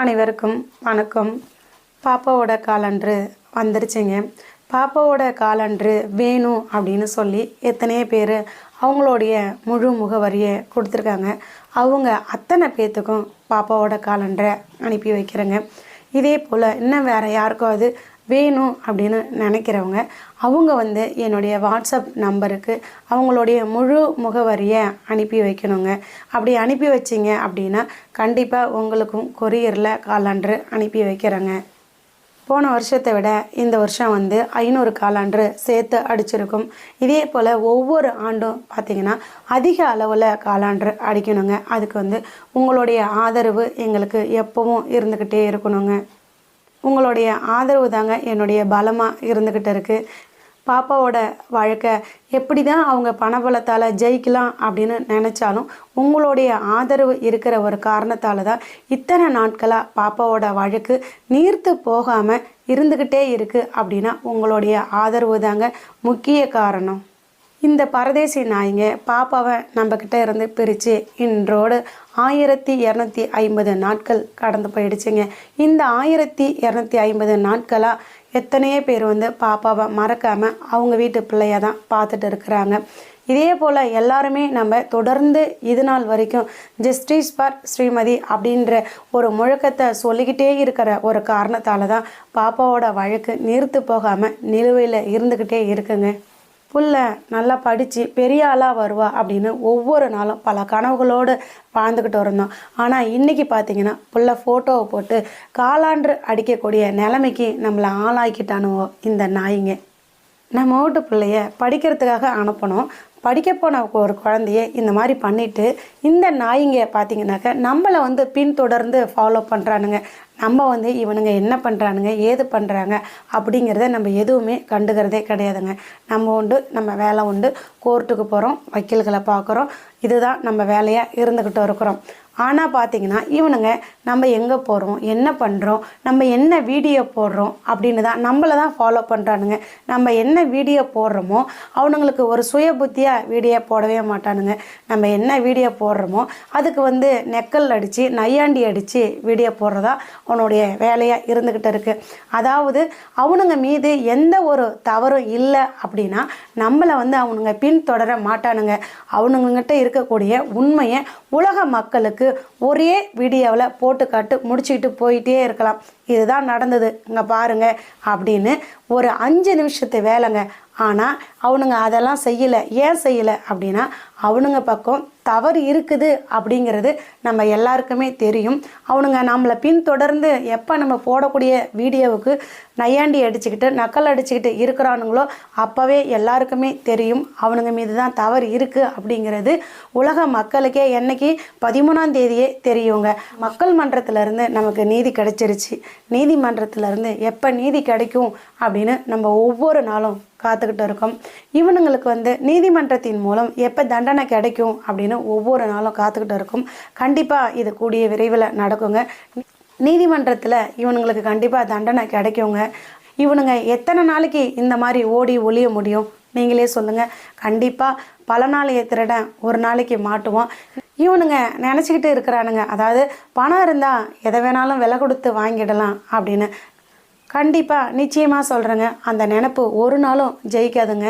அனைவருக்கும் வணக்கம். பாப்பாவோட காலன்று வந்துருச்சுங்க. பாப்பாவோட காலன்று வேணும் அப்படின்னு சொல்லி எத்தனையோ பேர் அவங்களுடைய முழு முகவரியை கொடுத்துருக்காங்க. அவங்க அத்தனை பேர்த்துக்கும் பாப்பாவோட காலண்டரை அனுப்பி வைக்கிறேங்க. இதே போல் இன்னும் வேறு யாருக்காவது வேணும் அப்படின்னு நினைக்கிறவங்க அவங்க வந்து என்னுடைய வாட்ஸ்அப் நம்பருக்கு அவங்களுடைய முழு முகவரியை அனுப்பி வைக்கணுங்க. அப்படி அனுப்பி வச்சிங்க அப்படின்னா கண்டிப்பாக உங்களுக்கும் கொரியரில் காலாண்டு அனுப்பி வைக்கிறேங்க. போன வருஷத்தை விட இந்த வருஷம் வந்து ஐநூறு காலாண்டு சேர்த்து அடிச்சிருக்கும். இதே போல் ஒவ்வொரு ஆண்டும் பார்த்திங்கன்னா அதிக அளவில் காலாண்டு அடிக்கணுங்க. அதுக்கு வந்து உங்களுடைய ஆதரவு எங்களுக்கு எப்பவும் இருந்துக்கிட்டே இருக்கணுங்க. உங்களுடைய ஆதரவு தாங்க என்னுடைய பலமாக இருந்துக்கிட்டு இருக்குது பாப்பாவோட வாழ்க்கை எப்படி தான் அவங்க பணபலத்தால் ஜெயிக்கலாம் அப்படின்னு நினச்சாலும் உங்களுடைய ஆதரவு இருக்கிற ஒரு காரணத்தால் தான் இத்தனை நாட்களாக பாப்பாவோட வழக்கு நீர்த்து போகாமல் இருந்துக்கிட்டே இருக்குது அப்படின்னா உங்களுடைய ஆதரவு தாங்க முக்கிய காரணம். இந்த பரதேசி நாய்ங்க பாப்பாவை நம்மக்கிட்ட இருந்து பிரித்து இன்றோடு ஆயிரத்தி இரநூத்தி ஐம்பது நாட்கள் கடந்து போயிடுச்சுங்க. இந்த ஆயிரத்தி இரநூத்தி ஐம்பது நாட்களாக எத்தனையோ பேர் வந்து பாப்பாவை மறக்காமல் அவங்க வீட்டு பிள்ளைய தான் பார்த்துட்டு இருக்கிறாங்க. இதே போல் எல்லாருமே நம்ம தொடர்ந்து இது நாள் வரைக்கும் ஜஸ்டிஸ் ஃபார் ஸ்ரீமதி அப்படின்ற ஒரு முழக்கத்தை சொல்லிக்கிட்டே இருக்கிற ஒரு காரணத்தால் தான் பாப்பாவோட வழக்கு நிறுத்து போகாமல் நிலுவையில் இருந்துக்கிட்டே இருக்குங்க. புள்ள நல்லா படித்து பெரிய ஆளாக வருவா அப்படின்னு ஒவ்வொரு நாளும் பல கனவுகளோடு வாழ்ந்துக்கிட்டு இருந்தோம் ஆனால் இன்றைக்கி பார்த்தீங்கன்னா புள்ள ஃபோட்டோவை போட்டு காலாண்டு அடிக்கக்கூடிய நிலைமைக்கு நம்மளை ஆளாக்கிட்டானுவோ இந்த நாய்ங்க. நம்ம வீட்டு பிள்ளைய படிக்கிறதுக்காக அனுப்பணும். படிக்க போன ஒரு குழந்தைய இந்த மாதிரி பண்ணிவிட்டு இந்த நாய்ங்க பார்த்தீங்கன்னாக்க நம்மளை வந்து பின்தொடர்ந்து ஃபாலோ பண்ணுறானுங்க நம்ம வந்து இவனுங்க என்ன பண்ணுறானுங்க ஏது பண்ணுறாங்க அப்படிங்கிறத நம்ம எதுவுமே கண்டுக்கிறதே கிடையாதுங்க. நம்ம உண்டு நம்ம வேலை உண்டு. கோர்ட்டுக்கு போகிறோம் வக்கீல்களை பார்க்குறோம். இதுதான் நம்ம வேலையாக இருந்துக்கிட்டு இருக்கிறோம். ஆனால் பார்த்தீங்கன்னா இவனுங்க நம்ம எங்கே போகிறோம் என்ன பண்ணுறோம் நம்ம என்ன வீடியோ போடுறோம் அப்படின்னு தான் நம்மளை தான் ஃபாலோ பண்ணுறானுங்க நம்ம என்ன வீடியோ போடுறோமோ அவனுங்களுக்கு ஒரு சுய புத்தியாக வீடியோ போடவே மாட்டானுங்க. நம்ம என்ன வீடியோ போடுறோமோ அதுக்கு வந்து நெக்கல் அடித்து நையாண்டி அடித்து வீடியோ போடுறதா உன்னுடைய வேலையாக இருந்துக்கிட்டு இருக்குது அதாவது அவனுங்க மீது எந்த ஒரு தவறும் இல்லை அப்படின்னா நம்மளை வந்து அவனுங்க பின்தொடர மாட்டானுங்க. அவனுங்ககிட்ட இருக்கக்கூடிய உண்மையை உலக மக்களுக்கு ஒரே வீடியோவில் போட்டு காட்டு முடிச்சுக்கிட்டு போயிட்டே இருக்கலாம். இதுதான் நடந்தது. இங்கே பாருங்க அப்படின்னு ஒரு அஞ்சு நிமிஷத்து வேலைங்க. ஆனால் அவனுங்க அதெல்லாம் செய்யலை. ஏன் செய்யலை? அப்படின்னா அவனுங்க பக்கம் தவறு இருக்குது அப்படிங்கிறது நம்ம எல்லாருக்குமே தெரியும். அவனுங்க நம்மளை பின்தொடர்ந்து எப்போ நம்ம போடக்கூடிய வீடியோவுக்கு நையாண்டி அடிச்சுக்கிட்டு நக்கல் அடிச்சுக்கிட்டு இருக்கிறானுங்களோ அப்போவே எல்லாருக்குமே தெரியும் அவனுங்க மீது தான் தவறு இருக்குது அப்படிங்கிறது உலக மக்களுக்கே என்னைக்கு பதிமூணாம் தேதியே தெரியுங்க. மக்கள் மன்றத்திலேருந்து நமக்கு நீதி கிடைச்சிருச்சு. நீதிமன்றத்திலேருந்து எப்போ நீதி கிடைக்கும் அப்படின்னு நம்ம ஒவ்வொரு நாளும் காத்துக்கிட்டு இருக்கோம். இவனுங்களுக்கு வந்து நீதிமன்றத்தின் மூலம் எப்போ தண்டனை கிடைக்கும் அப்படின்னு ஒவ்வொரு நாளும் காத்துக்கிட்டு இருக்கும். கண்டிப்பாக இது கூடிய விரைவில் நடக்குங்க. நீதிமன்றத்தில் இவனுங்களுக்கு கண்டிப்பாக தண்டனை கிடைக்குங்க. இவனுங்க எத்தனை நாளைக்கு இந்த மாதிரி ஓடி ஒளிய முடியும்? நீங்களே சொல்லுங்கள் கண்டிப்பாக பல நாளைய திருடன் ஒரு நாளைக்கு மாட்டுவோம். இவனுங்க நினச்சிக்கிட்டு இருக்கிறானுங்க. அதாவது பணம் இருந்தால் எதை வேணாலும் விலை கொடுத்து வாங்கிடலாம் அப்படின்னு. கண்டிப்பாக நிச்சயமாக சொல்கிறேங்க அந்த நினப்பு ஒரு நாளும் ஜெயிக்காதுங்க.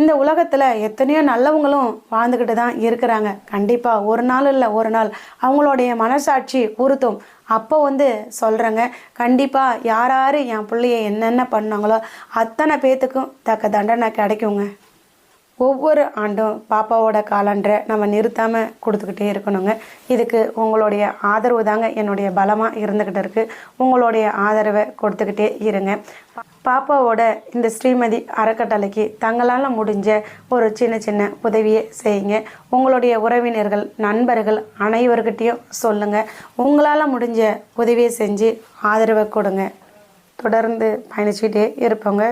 இந்த உலகத்தில் எத்தனையோ நல்லவங்களும் வாழ்ந்துக்கிட்டு தான் இருக்கிறாங்க. கண்டிப்பாக ஒரு நாள் இல்லை ஒரு நாள். அவங்களுடைய மனசாட்சி உறுத்தும். அப்போ வந்து சொல்கிறேங்க கண்டிப்பாக யார் யார் என் பிள்ளைய என்னென்ன பண்ணாங்களோ அத்தனை பேர்த்துக்கும் தக்க தண்டனை கிடைக்குங்க. ஒவ்வொரு ஆண்டும் பாப்பாவோட காலண்டரை நம்ம நிறுத்தாமல் கொடுத்துக்கிட்டே இருக்கணுங்க. இதுக்கு உங்களுடைய ஆதரவு தாங்க என்னுடைய பலமாக இருந்துக்கிட்டு இருக்குது உங்களுடைய ஆதரவை கொடுத்துக்கிட்டே இருங்க. பாப்பாவோட இந்த ஸ்ரீமதி அறக்கட்டளைக்கு தங்களால் முடிஞ்ச ஒரு சின்ன சின்ன உதவியை செய்யுங்க. உங்களுடைய உறவினர்கள் நண்பர்கள் அனைவர்கிட்டையும் சொல்லுங்கள் உங்களால் முடிஞ்ச உதவியை செஞ்சு ஆதரவை கொடுங்க. தொடர்ந்து பயணிச்சுக்கிட்டே இருப்போங்க.